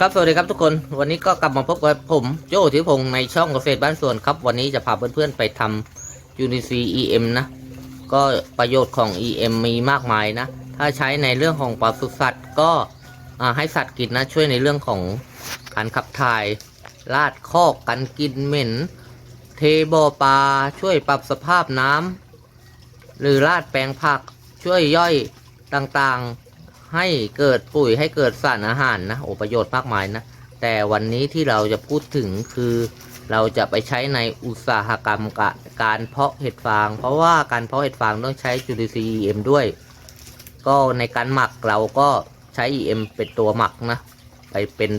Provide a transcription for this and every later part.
ครับสวัสดีครับทุกคนวันนี้ก็กลับมาพบกับผมโจ้ทิพงศ์ในช่องเกษตรบ้านสวนครับ วันนี้จะพาเพื่อนๆไปทำ UNIC EM นะ ก็ประโยชน์ของ EM มีมากมายนะ ถ้าใช้ในเรื่องของปศุสัตว์ก็ให้สัตว์กินนะ ช่วยในเรื่องของการขับถ่ายลาดคอกกันกินเหม็น เทบอปลาช่วยปรับสภาพน้ำหรือลาดแปลงผักช่วยย่อยต่างๆ ให้เกิดปุ๋ยให้เกิดสารอาหารนะโอประโยชน์มากมายนะ แต่วันนี้ที่เราจะพูดถึงคือเราจะไปใช้ในอุตสาหกรรมกการเพาะเห็ดฟาง เพราะว่าการเพาะเห็ดฟางต้องใช้จุลินทรีย์ EM ด้วย ก็ในการหมักเราก็ใช้ EM เป็นตัวหมักนะไปเป็น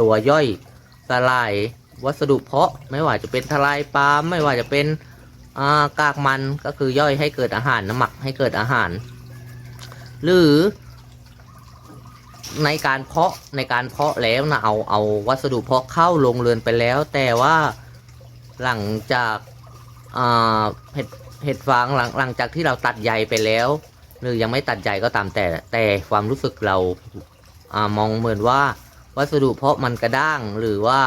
ตัวย่อยสลายวัสดุเพาะไม่ว่าจะเป็นทลายปาล์มไม่ว่าจะเป็นอ่ากากมันก็คือย่อยให้เกิดอาหารนะหมักให้เกิดอาหาร หรือ ในการเพาะในการเพาะแล้วนะเอาเอาวัสดุเพาะเข้าลงเรือนไปแล้ว แต่ว่าหลังจากเห็ดเห็ดฟางหลังหลังจากที่เราตัดใยไปแล้ว หรือยังไม่ตัดใยก็ตามแต่ แต่ความรู้สึกเราอามองเหมือนว่าวัสดุเพาะมันกระด้างหรือว่า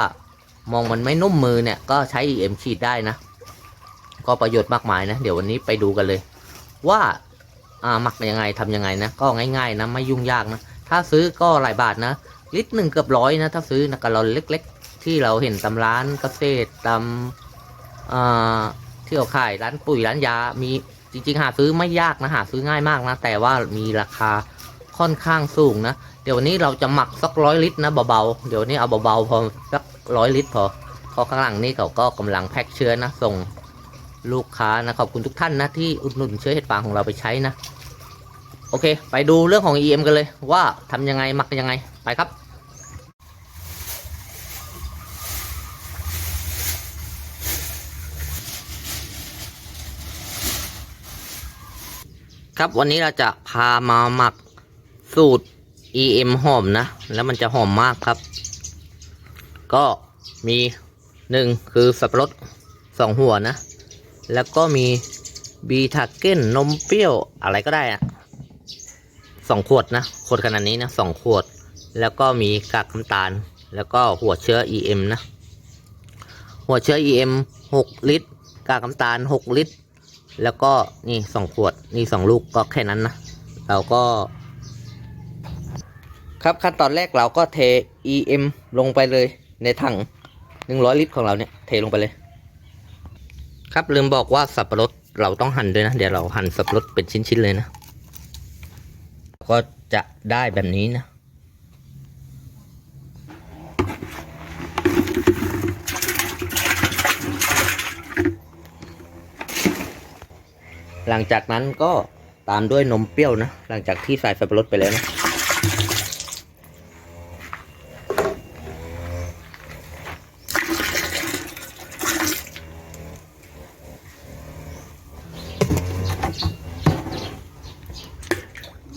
มองมันไม่นุ่มมือเนี่ยก็ใช้ EM ฉีดได้นะ ก็ประโยชน์มากมายนะ เดี๋ยววันนี้ไปดูกันเลย ว่าอ่าหมักยังไงทำยังไงนะ ก็ง่ายๆนะไม่ยุ่งยากนะ ถ้าซื้อก็หลายบาทนะ ลิตรหนึ่งเกือบร้อยนะ ถ้าซื้อนะกะลอนเล็ก ๆ ที่เราเห็นตามร้านเกษตรตามที่เขาขายร้านปุ๋ยร้านยา มีจริง ๆ หาซื้อไม่ยากนะหาซื้อง่ายมากนะ แต่ว่ามีราคาค่อนข้างสูงนะ เดี๋ยววันนี้เราจะหมักสักร้อยลิตรนะเบาๆ เดี๋ยวนี้เอาเบาๆพอสักร้อยลิตรพอพราะข้างหลังนี่เขาก็กำลังแพ็คเชื้อนะส่งลูกค้านะขอบคุณทุกท่านนะที่อุดหนุนเชื้อเห็ดฟางของเราไปใช้นะ อเค ไปดูเรื่องของ EM กันเลยว่าทำยังไงหมักยังไงไปครับ ครับวันนี้เราจะพามาหมักสูตร EM หอมนะ แล้วมันจะหอมมากครับ ก็มีหนึ่งคือสับปะรดสองหัวนะ แล้วก็มีบีทาเก้นนมเปรี้ยวอะไรก็ได้อะ สองขวดนะขวดขนาดนี้นะสองขวด แล้วก็มีกากน้ำตาล แล้วก็หัวเชื้อ EM นะ หัวเชื้อ EM 6 ลิตร กากน้ำตาล 6 ลิตร แล้วก็นี่สองขวดนี่สองลูกก็แค่นั้นนะเราก็ ครับขั้นตอนแรกเราก็เท EM ลงไปเลยในถัง 100 ลิตรของเราเนี่ยเทลงไปเลย ครับลืมบอกว่าสับปะรดเราต้องหั่นด้วยนะ เดี๋ยวเราหั่นสับปะรดเป็นชิ้นๆเลยนะ ก็จะได้แบบนี้นะ หลังจากนั้นก็ตามด้วยนมเปรี้ยวนะ หลังจากที่ใส่สับปะรดไปแล้วนะ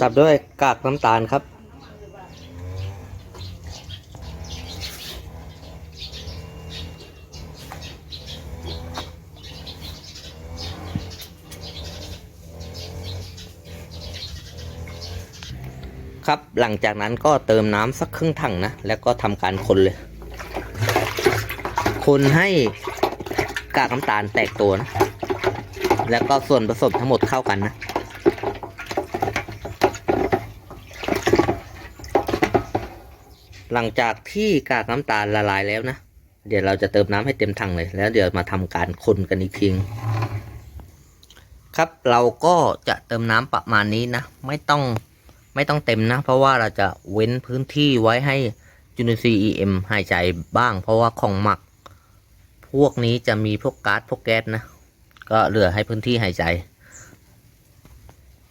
ตามด้วยกากน้ำตาลครับ ครับหลังจากนั้นก็เติมน้ำสักครึ่งถังนะ แล้วก็ทำการคนเลย คนให้กากน้ำตาลแตกตัวนะ แล้วก็ส่วนผสมทั้งหมดเข้ากันนะ หลังจากที่กากน้ำตาลละลายแล้วนะ เดี๋ยวเราจะเติมน้ำให้เต็มถังเลย แล้วเดี๋ยวมาทำการคนกันอีกทีครับเราก็จะเติมน้ำประมาณนี้นะ ไม่ต้องไม่ต้องเต็มนะ เพราะว่าเราจะเว้นพื้นที่ไว้ให้จุลินทรีย์ EM หายใจบ้าง เพราะว่าของหมัก พวกนี้จะมีพวกก๊าซพวกแก๊สนะ ก็เหลือให้พื้นที่หายใจ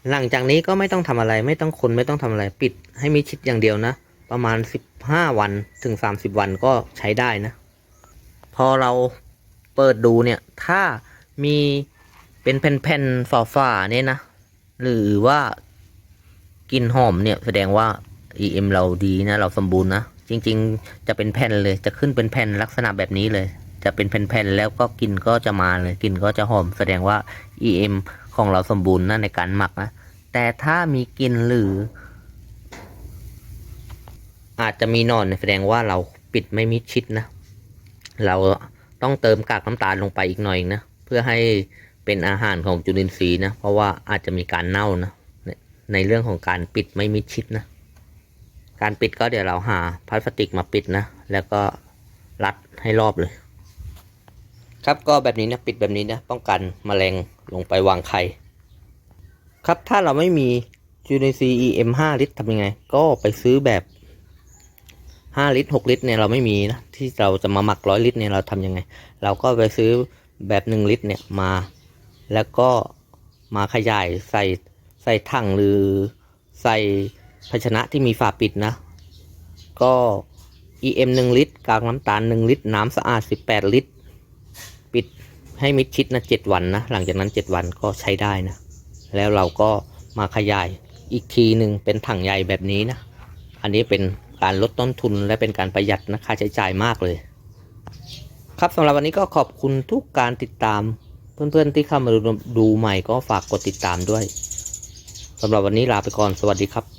หลังจากนี้ก็ไม่ต้องทำอะไร ไม่ต้องคนไม่ต้องทำอะไรปิดให้มิดชิดอย่างเดียวนะ ประมาณ 15 วันถึง 30 วันก็ใช้ได้นะ พอเราเปิดดูเนี่ย ถ้ามีเป็นแผ่นๆฝ่าๆเนี่ยนะ หรือว่ากลิ่นหอมเนี่ยแสดงว่า EM เราดีนะ เราสมบูรณ์นะ จริง ๆ จะเป็นแผ่นเลยจะขึ้นเป็นแผ่นลักษณะแบบนี้เลย จะเป็นแผ่นๆแล้วก็กลิ่นก็จะมาเลยกลิ่นก็จะหอม แสดงว่า EM ของเราสมบูรณ์นะในการหมักนะแต่ถ้ามีกลิ่นหรือ อาจจะมีนอนแสดงว่าเราปิดไม่มิดชิดนะ เราต้องเติมกากน้ำตาลลงไปอีกหน่อยนะเพื่อให้เป็นอาหารของจุลินทรีย์นะ เพราะว่าอาจจะมีการเน่านะในเรื่องของการปิดไม่มิดชิดนะ การปิดก็เดี๋ยวเราหาพลาสติกมาปิดนะ แล้วก็รัดให้รอบเลย ครับก็แบบนี้นะปิดแบบนี้นะ ป้องกันแมลงลงไปวางไข่ครับถ้าเราไม่มีจุลินทรีย์ EM 5 ลิตรทำยังไง ก็ไปซื้อแบบ 5 ลิตร 6 ลิตรเนี่ยเราไม่มีนะที่เราจะมาหมักร้อยลิตรเนี่ยเราทำยังไง เราก็ไปซื้อแบบ 1 ลิตรเนี่ยมา แล้วก็มาขยายใส่ใส่ถังหรือใส่ภาชนะที่มีฝาปิดนะ ก็ EM 1 ลิตร กากน้ำตาล 1 ลิตร น้ำสะอาด 18 ลิตร ปิดให้มิดชิดนะ 7 วันนะ หลังจากนั้น 7 วันก็ใช้ได้นะ แล้วเราก็มาขยายอีกทีหนึ่งเป็นถังใหญ่แบบนี้นะ อันนี้เป็น การลดต้นทุนและเป็นการประหยัดนะค่าใช้จ่ายมากเลย ครับสำหรับวันนี้ก็ขอบคุณทุกการติดตาม เพื่อนๆที่เข้ามาดูดูใหม่ก็ฝากกดติดตามด้วยสำหรับวันนี้ลาไปก่อนสวัสดีครับ